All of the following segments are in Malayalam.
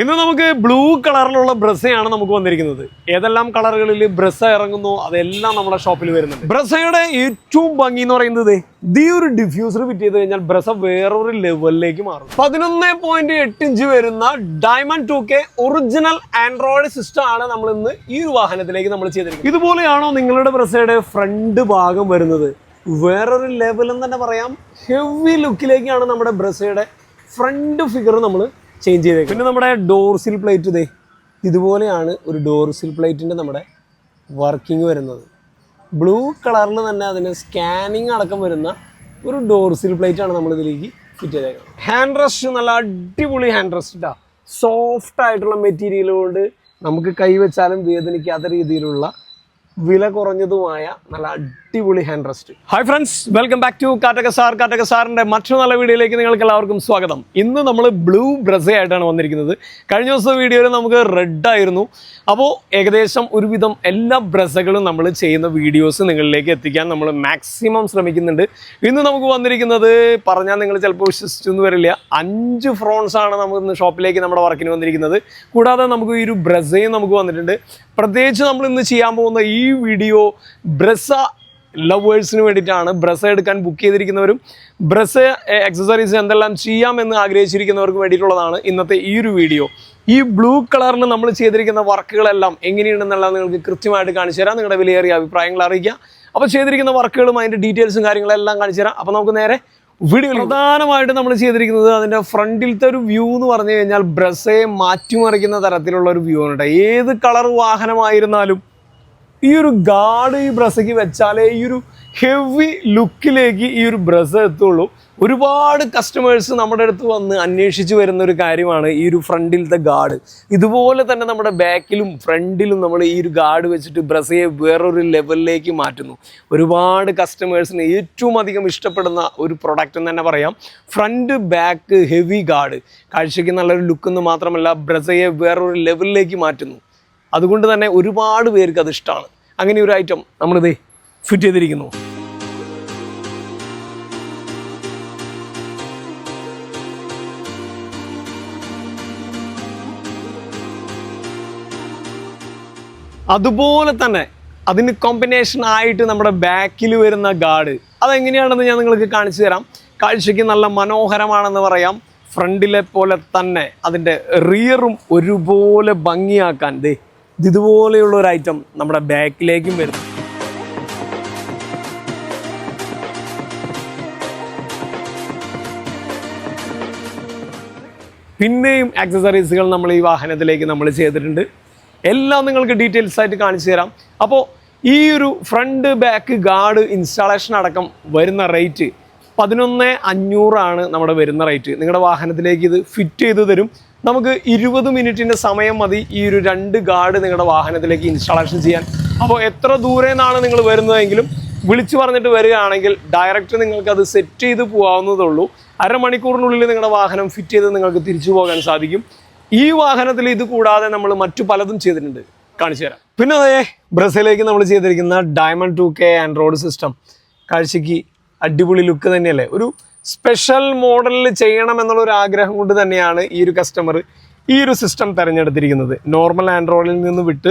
ഇന്ന് നമുക്ക് ബ്ലൂ കളറിലുള്ള ബ്രസയാണ് നമുക്ക് വന്നിരിക്കുന്നത്. ഏതെല്ലാം കളറുകളിൽ ബ്രസ ഇറങ്ങുന്നു അതെല്ലാം നമ്മുടെ ഷോപ്പിൽ വരുന്നുണ്ട്. ബ്രസയുടെ ഏറ്റവും ഭംഗി എന്ന് പറയുന്നത് ദീ ഒരു ഡിഫ്യൂസർ ഫിറ്റ് ചെയ്ത് കഴിഞ്ഞാൽ ബ്രസ വേറൊരു ലെവലിലേക്ക് മാറും. പതിനൊന്ന് പോയിന്റ് എട്ട് ഇഞ്ച് വരുന്ന diamond two K original Android system ആണ് നമ്മൾ ഇന്ന് ഈ ഒരു വാഹനത്തിലേക്ക് നമ്മൾ ചെയ്തിരിക്കുന്നത്. ഇതുപോലെയാണോ നിങ്ങളുടെ ബ്രസയുടെ ഫ്രണ്ട് ഭാഗം വരുന്നത്? വേറൊരു ലെവലെന്ന് തന്നെ പറയാം. ഹെവി ലുക്കിലേക്കാണ് നമ്മുടെ ബ്രസയുടെ ഫ്രണ്ട് ഫിഗർ നമ്മൾ ചേഞ്ച് ചെയ്തേക്കുന്നത് പിന്നെ നമ്മുടെ ഡോർസിൽ പ്ലേറ്റ് ഇതേ ഇതുപോലെയാണ് ഒരു ഡോർസിൽ പ്ലേറ്റിന്റെ നമ്മുടെ വർക്കിംഗ് വരുന്നത്. ബ്ലൂ കളറിൽ തന്നെ അതിന് സ്കാനിങ് അടക്കം വരുന്ന ഒരു ഡോർസിൽ പ്ലേറ്റ് ആണ് നമ്മൾ ഇതിലേക്ക് ഫിറ്റ് ചെയ്തേക്കുന്നത്. ഹാൻഡ് റെസ്റ്റ് നല്ല അടിപൊളി ഹാൻഡ് റെസ്റ്റ് സോഫ്റ്റ് ആയിട്ടുള്ള മെറ്റീരിയൽ കൊണ്ട് നമുക്ക് കൈവച്ചാലും വേദനിക്കാത്ത രീതിയിലുള്ള വില കുറഞ്ഞതുമായ നല്ല അടിപൊളി hand rest hi friends welcome back to കാറ്റക sir കാറ്റക സാറിന്റെ മറ്റൊരു നല്ല വീഡിയോയിലേക്ക് നിങ്ങൾക്ക് എല്ലാവർക്കും സ്വാഗതം. ഇന്ന് നമ്മൾ ബ്ലൂ ബ്രസ ആയിട്ടാണ് വന്നിരിക്കുന്നത്. കഴിഞ്ഞ ദിവസത്തെ വീഡിയോയിൽ നമുക്ക് റെഡ് ആയിരുന്നു. അപ്പോൾ ഏകദേശം ഒരുവിധം എല്ലാ ബ്രസകളും നമ്മൾ ചെയ്യുന്ന വീഡിയോസ് നിങ്ങളിലേക്ക് എത്തിക്കാൻ നമ്മൾ മാക്സിമം ശ്രമിക്കുന്നുണ്ട്. ഇന്ന് നമുക്ക് വന്നിരിക്കുന്നത് പറഞ്ഞാൽ നിങ്ങൾ ചിലപ്പോൾ വിശ്വസിച്ചൊന്നും വരില്ല. അഞ്ച് ഫ്രോൺസ് ആണ് നമുക്ക് ഇന്ന് ഷോപ്പിലേക്ക് നമ്മുടെ വർക്കിന് വന്നിരിക്കുന്നത്. കൂടാതെ നമുക്ക് ഈ ഒരു ബ്രസയും നമുക്ക് വന്നിട്ടുണ്ട്. പ്രത്യേകിച്ച് നമ്മൾ ഇന്ന് ചെയ്യാൻ പോകുന്ന ഈ വീഡിയോ ബ്രസ ലവേഴ്സിന് വേണ്ടിയിട്ടാണ് ബ്രസ എടുക്കാൻ ബുക്ക് ചെയ്തിരിക്കുന്നവരും ബ്രസ എക്സസറീസ് എന്തെല്ലാം ചെയ്യാമെന്ന് ആഗ്രഹിച്ചിരിക്കുന്നവർക്ക് വേണ്ടിയിട്ടുള്ളതാണ് ഇന്നത്തെ ഈ ഒരു വീഡിയോ. ഈ ബ്ലൂ കളറിൽ നമ്മൾ ചെയ്തിരിക്കുന്ന വർക്കുകളെല്ലാം എങ്ങനെയുണ്ടെന്നുള്ളത് നിങ്ങൾക്ക് കൃത്യമായിട്ട് കാണിച്ചു തരാം. നിങ്ങളുടെ വിലയേറിയ അഭിപ്രായങ്ങൾ അറിയിക്കുക. അപ്പോൾ ചെയ്തിരിക്കുന്ന വർക്കുകളും അതിന്റെ ഡീറ്റെയിൽസും കാര്യങ്ങളെല്ലാം കാണിച്ചു തരാം. അപ്പോൾ നമുക്ക് നേരെ വീഡിയോ പ്രധാനമായിട്ട് നമ്മൾ ചെയ്തിരിക്കുന്നത് അതിന്റെ ഫ്രണ്ടിലത്തെ ഒരു വ്യൂ എന്ന് പറഞ്ഞു കഴിഞ്ഞാൽ ബ്രസയെ മാറ്റിമറിക്കുന്ന തരത്തിലുള്ള ഒരു വ്യൂ ആണ് കേട്ടോ ഏത് കളർ വാഹനമായിരുന്നാലും ഈ ഒരു ഗാർഡ് ഈ ബ്രസയ്ക്ക് വെച്ചാലേ ഈ ഒരു ഹെവി ലുക്കിലേക്ക് ഈ ഒരു ബ്രസ എത്തുള്ളൂ. ഒരുപാട് കസ്റ്റമേഴ്സ് നമ്മുടെ അടുത്ത് വന്ന് അന്വേഷിച്ച് വരുന്ന ഒരു കാര്യമാണ് ഈ ഒരു ഫ്രണ്ടിലത്തെ ഗാർഡ് ഇതുപോലെ തന്നെ നമ്മുടെ ബാക്കിലും ഫ്രണ്ടിലും നമ്മൾ ഈ ഒരു ഗാർഡ് വെച്ചിട്ട് ബ്രസയെ വേറൊരു ലെവലിലേക്ക് മാറ്റുന്നു. ഒരുപാട് കസ്റ്റമേഴ്സിന് ഏറ്റവും അധികം ഇഷ്ടപ്പെടുന്ന ഒരു പ്രൊഡക്റ്റ് എന്ന് തന്നെ പറയാം. ഫ്രണ്ട് ബാക്ക് ഹെവി ഗാർഡ് കാഴ്ചയ്ക്ക് നല്ലൊരു ലുക്കെന്ന് മാത്രമല്ല ബ്രസയെ വേറൊരു ലെവലിലേക്ക് മാറ്റുന്നു. അതുകൊണ്ട് തന്നെ ഒരുപാട് പേർക്ക് അത് ഇഷ്ടമാണ് അങ്ങനെ ഒരു ഐറ്റം നമ്മളിത് ഫിറ്റ് ചെയ്തിരിക്കുന്നു. അതുപോലെ തന്നെ അതിന് കോമ്പിനേഷൻ ആയിട്ട് നമ്മുടെ ബാക്കിൽ വരുന്ന ഗാർഡ് അതെങ്ങനെയാണെന്ന് ഞാൻ നിങ്ങൾക്ക് കാണിച്ചു തരാം. കാഴ്ചയ്ക്ക് നല്ല മനോഹരമാണെന്ന് പറയാം. ഫ്രണ്ടിലെ പോലെ തന്നെ അതിന്റെ റിയറും ഒരുപോലെ ഭംഗിയാക്കാൻ ദേ ഇതുപോലെയുള്ള ഒരു ഐറ്റം നമ്മുടെ ബാക്കിലേക്കും വരും പിന്നെയും ആക്സസറീസുകൾ നമ്മൾ ഈ വാഹനത്തിലേക്ക് നമ്മൾ ചെയ്തിട്ടുണ്ട്. എല്ലാം നിങ്ങൾക്ക് ഡീറ്റെയിൽസ് ആയിട്ട് കാണിച്ചു തരാം. അപ്പോൾ ഈ ഒരു ഫ്രണ്ട് ബാക്ക് ഗാർഡ് ഇൻസ്റ്റാളേഷൻ അടക്കം വരുന്ന റേറ്റ് പതിനൊന്ന് അഞ്ഞൂറാണ് നമ്മുടെ വരുന്ന റേറ്റ് നിങ്ങളുടെ വാഹനത്തിലേക്ക് ഇത് ഫിറ്റ് ചെയ്ത് തരും. നമുക്ക് ഇരുപത് മിനിറ്റിന്റെ സമയം മതി ഈ ഒരു രണ്ട് ഗാർഡ് നിങ്ങളുടെ വാഹനത്തിലേക്ക് ഇൻസ്റ്റാളേഷൻ ചെയ്യാൻ. അപ്പോൾ എത്ര ദൂരെ നിന്നാണ് നിങ്ങൾ വരുന്നതെങ്കിലും വിളിച്ചു പറഞ്ഞിട്ട് വരികയാണെങ്കിൽ ഡയറക്റ്റ് നിങ്ങൾക്ക് അത് സെറ്റ് ചെയ്ത് പോകാവുന്നതേ ഉള്ളൂ അരമണിക്കൂറിനുള്ളിൽ നിങ്ങളുടെ വാഹനം ഫിറ്റ് ചെയ്ത് നിങ്ങൾക്ക് തിരിച്ചു പോകാൻ സാധിക്കും. ഈ വാഹനത്തിൽ ഇത് കൂടാതെ നമ്മൾ മറ്റു പലതും ചെയ്തിട്ടുണ്ട്. കാണിച്ചു തരാം. പിന്നെ അതേ ബ്രസയിലേക്ക് നമ്മൾ ചെയ്തിരിക്കുന്ന diamond two K Android system കാഴ്ചയ്ക്ക് അടിപൊളി ലുക്ക് തന്നെയല്ലേ? ഒരു സ്പെഷ്യൽ മോഡലിൽ ചെയ്യണം എന്നുള്ള ഒരു ആഗ്രഹം കൊണ്ട് തന്നെയാണ് ഈ ഒരു കസ്റ്റമർ ഈ ഒരു സിസ്റ്റം തിരഞ്ഞെടുത്തിരിക്കുന്നത്. നോർമൽ ആൻഡ്രോയിഡിൽ നിന്ന് വിട്ട്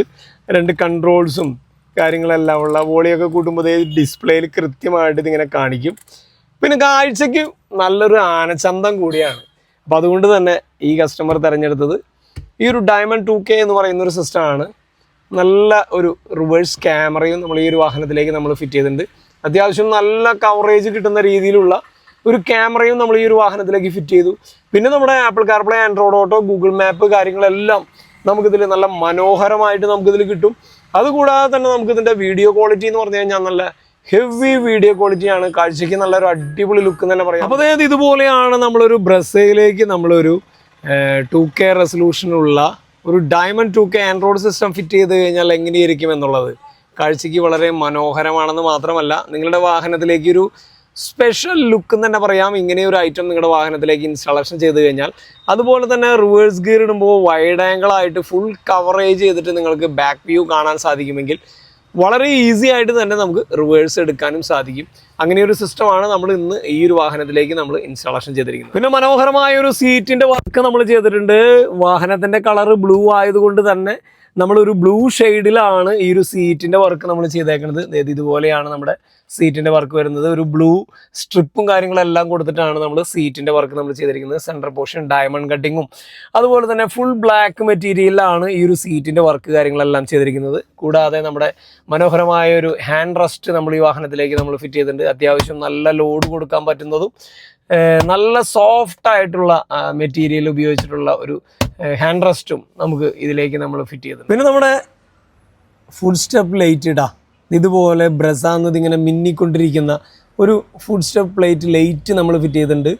രണ്ട് കൺട്രോൾസും കാര്യങ്ങളെല്ലാം ഉള്ള വോളിയൊക്കെ കൂട്ടുമ്പോൾ ഡിസ്പ്ലേയിൽ കൃത്യമായിട്ട് ഇതിങ്ങനെ കാണിക്കും. പിന്നെ കാഴ്ചയ്ക്ക് നല്ലൊരു ആനച്ചന്തം കൂടിയാണ്. അപ്പോൾ അതുകൊണ്ട് തന്നെ ഈ കസ്റ്റമർ തിരഞ്ഞെടുത്തത് ഈ ഒരു ഡയമണ്ട് ടു കെ എന്ന് പറയുന്ന ഒരു സിസ്റ്റമാണ് നല്ല ഒരു റിവേഴ്സ് ക്യാമറയും നമ്മൾ ഈ ഒരു വാഹനത്തിലേക്ക് നമ്മൾ ഫിറ്റ് ചെയ്തിട്ടുണ്ട്. അത്യാവശ്യം നല്ല കവറേജ് കിട്ടുന്ന രീതിയിലുള്ള ഒരു ക്യാമറയും നമ്മൾ ഈ ഒരു വാഹനത്തിലേക്ക് ഫിറ്റ് ചെയ്തു. പിന്നെ നമ്മുടെ Apple CarPlay Android Auto Google map കാര്യങ്ങളെല്ലാം നമുക്കിതിൽ നല്ല മനോഹരമായിട്ട് നമുക്കിതിൽ കിട്ടും. അതുകൂടാതെ തന്നെ നമുക്കിതിന്റെ വീഡിയോ ക്വാളിറ്റി എന്ന് പറഞ്ഞു കഴിഞ്ഞാൽ നല്ല ഹെവി വീഡിയോ ക്വാളിറ്റിയാണ് കാഴ്ചയ്ക്ക് നല്ലൊരു അടിപൊളി ലുക്ക് തന്നെ പറയാം. അപ്പോൾ അതായത് ഇതുപോലെയാണ് നമ്മളൊരു ബ്രസയിലേക്ക് നമ്മളൊരു ടു കെ റെസൊല്യൂഷനുള്ള ഒരു diamond two K Android system fit ചെയ്ത് കഴിഞ്ഞാൽ എങ്ങനെയായിരിക്കും എന്നുള്ളത് കാഴ്ചയ്ക്ക് വളരെ മനോഹരമാണെന്ന് മാത്രമല്ല നിങ്ങളുടെ വാഹനത്തിലേക്ക് ഒരു സ്പെഷ്യൽ ലുക്ക് എന്ന് തന്നെ പറയാം. ഇങ്ങനെ ഒരു ഐറ്റം നിങ്ങളുടെ വാഹനത്തിലേക്ക് ഇൻസ്റ്റാളേഷൻ ചെയ്ത് കഴിഞ്ഞാൽ. അതുപോലെ തന്നെ റിവേഴ്സ് ഗിയർ ഇടുമ്പോൾ വൈഡ് ആംഗിൾ ആയിട്ട് ഫുൾ കവറേജ് ചെയ്തിട്ട് നിങ്ങൾക്ക് ബാക്ക് വ്യൂ കാണാൻ സാധിക്കുമെങ്കിൽ വളരെ ഈസി ആയിട്ട് തന്നെ നമുക്ക് റിവേഴ്സ് എടുക്കാനും സാധിക്കും. അങ്ങനെ ഒരു സിസ്റ്റമാണ് നമ്മൾ ഇന്ന് ഈ ഒരു വാഹനത്തിലേക്ക് നമ്മൾ ഇൻസ്റ്റാളേഷൻ ചെയ്തിരിക്കുന്നത്. പിന്നെ മനോഹരമായ ഒരു സീറ്റിന്റെ വർക്ക് നമ്മൾ ചെയ്തിട്ടുണ്ട്. വാഹനത്തിന്റെ കളർ ബ്ലൂ ആയതുകൊണ്ട് തന്നെ നമ്മളൊരു ബ്ലൂ ഷെയ്ഡിലാണ് ഈ ഒരു സീറ്റിന്റെ വർക്ക് നമ്മൾ ചെയ്തേക്കുന്നത് അതായത് ഇതുപോലെയാണ് നമ്മുടെ സീറ്റിന്റെ വർക്ക് വരുന്നത്. ഒരു ബ്ലൂ സ്ട്രിപ്പും കാര്യങ്ങളെല്ലാം കൊടുത്തിട്ടാണ് നമ്മൾ സീറ്റിന്റെ വർക്ക് നമ്മൾ ചെയ്തിരിക്കുന്നത്. സെൻട്രൽ പോർഷൻ ഡയമണ്ട് കട്ടിങ്ങും അതുപോലെ തന്നെ ഫുൾ ബ്ലാക്ക് മെറ്റീരിയലിലാണ് ഈ ഒരു സീറ്റിന്റെ വർക്ക് കാര്യങ്ങളെല്ലാം ചെയ്തിരിക്കുന്നത്. കൂടാതെ നമ്മുടെ മനോഹരമായ ഒരു ഹാൻഡ് റെസ്റ്റ് നമ്മൾ ഈ വാഹനത്തിലേക്ക് നമ്മൾ ഫിറ്റ് ചെയ്തിട്ടുണ്ട്. അത്യാവശ്യം നല്ല ലോഡ് കൊടുക്കാൻ പറ്റുന്നതും നല്ല സോഫ്റ്റ് ആയിട്ടുള്ള മെറ്റീരിയൽ ഉപയോഗിച്ചിട്ടുള്ള ഒരു ഹാൻഡ് റെസ്റ്റും നമുക്ക് ഇതിലേക്ക് നമ്മൾ ഫിറ്റ് ചെയ്തു പിന്നെ നമ്മുടെ ഫുൾ സ്റ്റെപ്പ് ലൈറ്റ് ഇടാ. ഇതുപോലെ ബ്രസാന്നത് ഇങ്ങനെ മിന്നിക്കൊണ്ടിരിക്കുന്ന ഒരു ഫുഡ് സ്റ്റെപ്പ് പ്ലേറ്റ് ലൈറ്റ് നമ്മൾ ഫിറ്റ് ചെയ്തിട്ടുണ്ട്.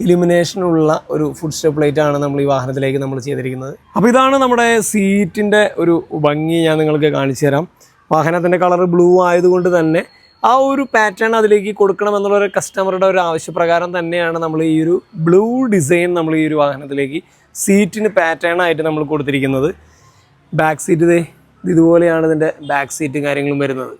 ഇലുമിനേഷനുള്ള ഒരു ഫുഡ് സ്റ്റെപ്പ് ലൈറ്റ് ആണ് നമ്മൾ ഈ വാഹനത്തിലേക്ക് നമ്മൾ ചെയ്തിരിക്കുന്നത്. അപ്പോൾ ഇതാണ് നമ്മുടെ സീറ്റിന്റെ ഒരു ഭംഗി ഞാൻ നിങ്ങൾക്ക് കാണിച്ചു തരാം. വാഹനത്തിന്റെ കളർ ബ്ലൂ ആയതുകൊണ്ട് തന്നെ ആ ഒരു പാറ്റേൺ അതിലേക്ക് കൊടുക്കണം എന്നുള്ള ഒരു കസ്റ്റമറുടെ ഒരു ആവശ്യപ്രകാരം തന്നെയാണ് നമ്മൾ ഈ ഒരു ബ്ലൂ ഡിസൈൻ നമ്മൾ ഈ ഒരു വാഹനത്തിലേക്ക് സീറ്റിന് പാറ്റേൺ ആയിട്ട് നമ്മൾ കൊടുത്തിരിക്കുന്നത്. ബാക്ക് സീറ്റ് ഇതേ ഇതുപോലെയാണ് ഇതിന്റെ ബാക്ക് സീറ്റും കാര്യങ്ങളും വരുന്നത്.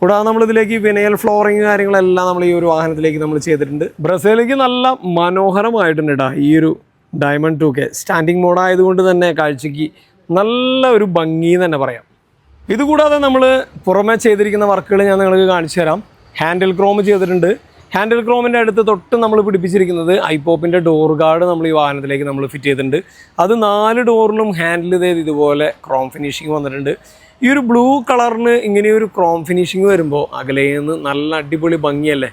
കൂടാതെ നമ്മളിതിലേക്ക് വിനയൽ ഫ്ലോറിങ് കാര്യങ്ങളെല്ലാം നമ്മൾ ഈ ഒരു വാഹനത്തിലേക്ക് നമ്മൾ ചെയ്തിട്ടുണ്ട്. ബ്രസീലിലേക്ക് നല്ല മനോഹരമായിട്ടുണ്ട് ഈ ഒരു diamond two K standing mode ആയതുകൊണ്ട് തന്നെ കാഴ്ചയ്ക്ക് നല്ല ഒരു ഭംഗി തന്നെ പറയാം. ഇതുകൂടാതെ നമ്മൾ പുറമെ ചെയ്തിരിക്കുന്ന വർക്കുകൾ ഞാൻ നിങ്ങൾക്ക് കാണിച്ചു തരാം. ഹാൻഡിൽ ക്രോം ചെയ്തിട്ടുണ്ട്. ഹാൻഡിൽ ക്രോമിന്റെ അടുത്ത് തൊട്ട് നമ്മൾ പിടിപ്പിച്ചിരിക്കുന്നത് ഐപോപ്പിന്റെ ഡോർ ഗാർഡ് നമ്മൾ ഈ വാഹനത്തിലേക്ക് നമ്മൾ ഫിറ്റ് ചെയ്തിട്ടുണ്ട്. അത് നാല് ഡോറിലും ഹാൻഡിൽ ചെയ്ത് ഇതുപോലെ ക്രോം ഫിനിഷിങ് വന്നിട്ടുണ്ട്. ഈ ഒരു ബ്ലൂ കളറിന് ഇങ്ങനെ ഒരു ക്രോം ഫിനിഷിങ് വരുമ്പോൾ അകലയിൽ നിന്ന് നല്ല അടിപൊളി ഭംഗിയല്ലേ?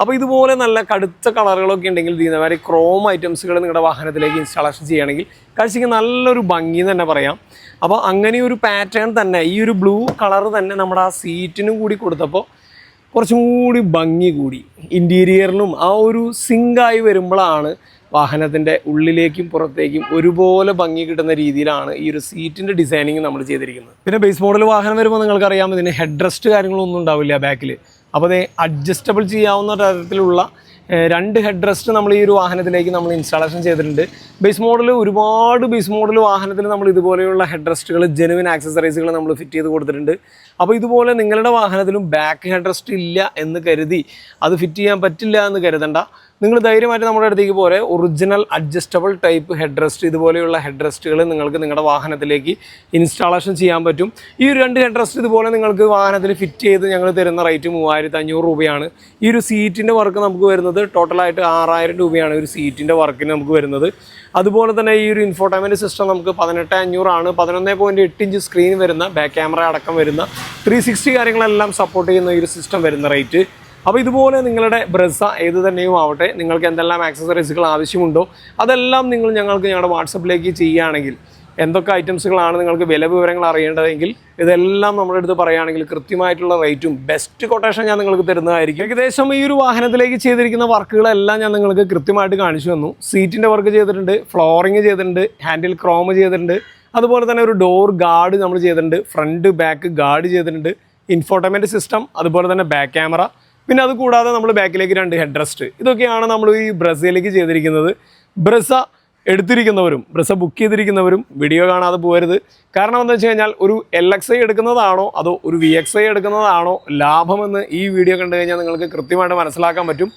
അപ്പോൾ ഇതുപോലെ നല്ല കടുത്ത കളറുകളൊക്കെ ഉണ്ടെങ്കിൽ ഇതേമാതിരി ക്രോം ഐറ്റംസുകൾ നിങ്ങളുടെ വാഹനത്തിലേക്ക് ഇൻസ്റ്റാളേഷൻ ചെയ്യുകയാണെങ്കിൽ കാഴ്ചയ്ക്ക് നല്ലൊരു ഭംഗി തന്നെ പറയാം. അപ്പോൾ അങ്ങനെ ഒരു പാറ്റേൺ തന്നെ ഈ ഒരു ബ്ലൂ കളർ തന്നെ നമ്മുടെ ആ സീറ്റിനും കൂടി കൊടുത്തപ്പോൾ കുറച്ചും കൂടി ഭംഗി കൂടി. ഇന്റീരിയറിനും ആ ഒരു സിങ്കായി വരുമ്പോഴാണ് വാഹനത്തിന്റെ ഉള്ളിലേക്കും പുറത്തേക്കും ഒരുപോലെ ഭംഗി കിട്ടുന്ന രീതിയിലാണ് ഈ ഒരു സീറ്റിന്റെ ഡിസൈനിങ് നമ്മൾ ചെയ്തിരിക്കുന്നത്. പിന്നെ ബേസ് മോഡൽ വാഹനം വരുമ്പോൾ നിങ്ങൾക്കറിയാം ഇതിന് ഹെഡ് റെസ്റ്റ് കാര്യങ്ങളൊന്നും ഉണ്ടാവില്ല ബാക്കിൽ അപ്പോൾ അത് അഡ്ജസ്റ്റബിൾ ചെയ്യാവുന്ന തരത്തിലുള്ള രണ്ട് ഹെഡ് റെസ്റ്റ് നമ്മൾ ഈ ഒരു വാഹനത്തിലേക്ക് നമ്മൾ ഇൻസ്റ്റാളേഷൻ ചെയ്തിട്ടുണ്ട്. ബേസ് മോഡൽ ഒരുപാട് ബേസ് മോഡൽ വാഹനത്തിൽ നമ്മൾ ഇതുപോലെയുള്ള ഹെഡ് റെസ്റ്റുകൾ ജെനുവിൻ ആക്സസറീസുകൾ നമ്മൾ ഫിറ്റ് ചെയ്ത് കൊടുത്തിട്ടുണ്ട്. അപ്പോൾ ഇതുപോലെ നിങ്ങളുടെ വാഹനത്തിലും ബാക്ക് ഹെഡ് റെസ്റ്റ് ഇല്ല എന്ന് കരുതി അത് ഫിറ്റ് ചെയ്യാൻ പറ്റില്ല എന്ന് കരുതണ്ട. നിങ്ങൾ ധൈര്യമായിട്ട് നമ്മുടെ അടുത്തേക്ക് പോരെ. Original adjustable type head rest ഇതുപോലെയുള്ള ഹെഡ് റെസ്റ്റുകൾ നിങ്ങൾക്ക് നിങ്ങളുടെ വാഹനത്തിലേക്ക് ഇൻസ്റ്റാളേഷൻ ചെയ്യാൻ പറ്റും. ഈ ഒരു രണ്ട് ഹെഡ് റെസ്റ്റ് ഇതുപോലെ നിങ്ങൾക്ക് വാഹനത്തിൽ ഫിറ്റ് ചെയ്ത് ഞങ്ങൾ തരുന്ന റേറ്റ് മൂവായിരത്തി അഞ്ഞൂറ് രൂപയാണ്. ഈ ഒരു സീറ്റിന്റെ വർക്ക് നമുക്ക് വരുന്നത് ടോട്ടലായിട്ട് ആറായിരം രൂപയാണ് ഒരു സീറ്റിന്റെ വർക്കിന് നമുക്ക് വരുന്നത്. അതുപോലെ തന്നെ ഈ ഒരു ഇൻഫോർട്ടൈൻമെന്റ് സിസ്റ്റം നമുക്ക് പതിനെട്ട് അഞ്ഞൂറാണ് പതിനൊന്ന് പോയിന്റ് എട്ട് ഇഞ്ച് സ്ക്രീൻ വരുന്ന ബാക്ക് ക്യാമറ അടക്കം വരുന്ന ത്രീ സിക്സ്റ്റി കാര്യങ്ങളെല്ലാം സപ്പോർട്ട് ചെയ്യുന്ന ഈ ഒരു സിസ്റ്റം വരുന്ന റേറ്റ് അപ്പോൾ ഇതുപോലെ നിങ്ങളുടെ ബ്രസ ഏത് തന്നെയും ആവട്ടെ നിങ്ങൾക്ക് എന്തെല്ലാം ആക്സസറീസുകൾ ആവശ്യമുണ്ടോ അതെല്ലാം നിങ്ങൾ ഞങ്ങൾക്ക് ഞങ്ങളുടെ വാട്സപ്പിലേക്ക് ചെയ്യുകയാണെങ്കിൽ എന്തൊക്കെ ഐറ്റംസുകളാണ് നിങ്ങൾക്ക് വില വിവരങ്ങൾ അറിയേണ്ടതെങ്കിൽ ഇതെല്ലാം നമ്മുടെ അടുത്ത് പറയുകയാണെങ്കിൽ കൃത്യമായിട്ടുള്ള റേറ്റും ബെസ്റ്റ് കൊട്ടേഷൻ ഞാൻ നിങ്ങൾക്ക് തരുന്നതായിരിക്കും. ഏകദേശം ഈ ഒരു വാഹനത്തിലേക്ക് ചെയ്തിരിക്കുന്ന വർക്കുകളെല്ലാം ഞാൻ നിങ്ങൾക്ക് കൃത്യമായിട്ട് കാണിച്ചു തന്നു. സീറ്റിന്റെ വർക്ക് ചെയ്തിട്ടുണ്ട് ഫ്ലോറിങ് ചെയ്തിട്ടുണ്ട് ഹാൻഡിൽ ക്രോം ചെയ്തിട്ടുണ്ട് അതുപോലെ തന്നെ ഒരു ഡോർ ഗാർഡ് നമ്മൾ ചെയ്തിട്ടുണ്ട് ഫ്രണ്ട് ബാക്ക് ഗാർഡ് ചെയ്തിട്ടുണ്ട് ഇൻഫോർട്ടൈൻമെന്റ് സിസ്റ്റം അതുപോലെ തന്നെ ബാക്ക് ക്യാമറ പിന്നെ അത് കൂടാതെ നമ്മൾ ബാക്കിലേക്ക് രണ്ട് ഹെഡ് റെസ്റ്റ് ഇതൊക്കെയാണ് നമ്മൾ ഈ ബ്രസയിലേക്ക് ചെയ്തിരിക്കുന്നത്. ബ്രസ എടുത്തിരിക്കുന്നവരും ബ്രസ ബുക്ക് ചെയ്തിരിക്കുന്നവരും വീഡിയോ കാണാതെ പോകരുത്. കാരണം എന്താ വെച്ച് കഴിഞ്ഞാൽ ഒരു എൽ എക്സ് ഐ എടുക്കുന്നതാണോ അതോ ഒരു വി എക്സ് ഐ എടുക്കുന്നതാണോ ലാഭമെന്ന് ഈ വീഡിയോ കണ്ടു കഴിഞ്ഞാൽ നിങ്ങൾക്ക് കൃത്യമായിട്ട് മനസ്സിലാക്കാൻ പറ്റും.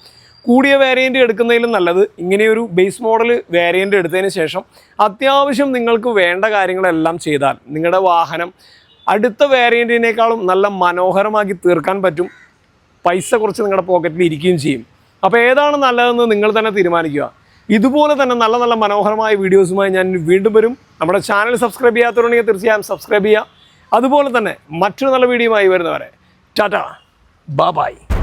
കൂടിയ വേരിയന്റ് എടുക്കുന്നതിലും നല്ലത്. ഇങ്ങനെയൊരു ബേസ് മോഡൽ വേരിയന്റ് എടുത്തതിന് ശേഷം അത്യാവശ്യം നിങ്ങൾക്ക് വേണ്ട കാര്യങ്ങളെല്ലാം ചെയ്താൽ നിങ്ങളുടെ വാഹനം അടുത്ത വേരിയന്റിനേക്കാളും നല്ല മനോഹരമാക്കി തീർക്കാൻ പറ്റും. പൈസ കുറച്ച് നിങ്ങളുടെ പോക്കറ്റിൽ ഇരിക്കുകയും ചെയ്യും. അപ്പോൾ ഏതാണ് നല്ലതെന്ന് നിങ്ങൾ തന്നെ തീരുമാനിക്കുക. ഇതുപോലെ തന്നെ നല്ല നല്ല മനോഹരമായ വീഡിയോസുമായി ഞാൻ വീണ്ടും വരും. നമ്മുടെ ചാനൽ സബ്സ്ക്രൈബ് ചെയ്യാത്തവരുണ്ടെങ്കിൽ തീർച്ചയായും സബ്സ്ക്രൈബ് ചെയ്യുക. അതുപോലെ തന്നെ മറ്റൊരു നല്ല വീഡിയോ വീഡിയോയുമായി വരുന്നവരെ. ടാറ്റ. ബാബായ്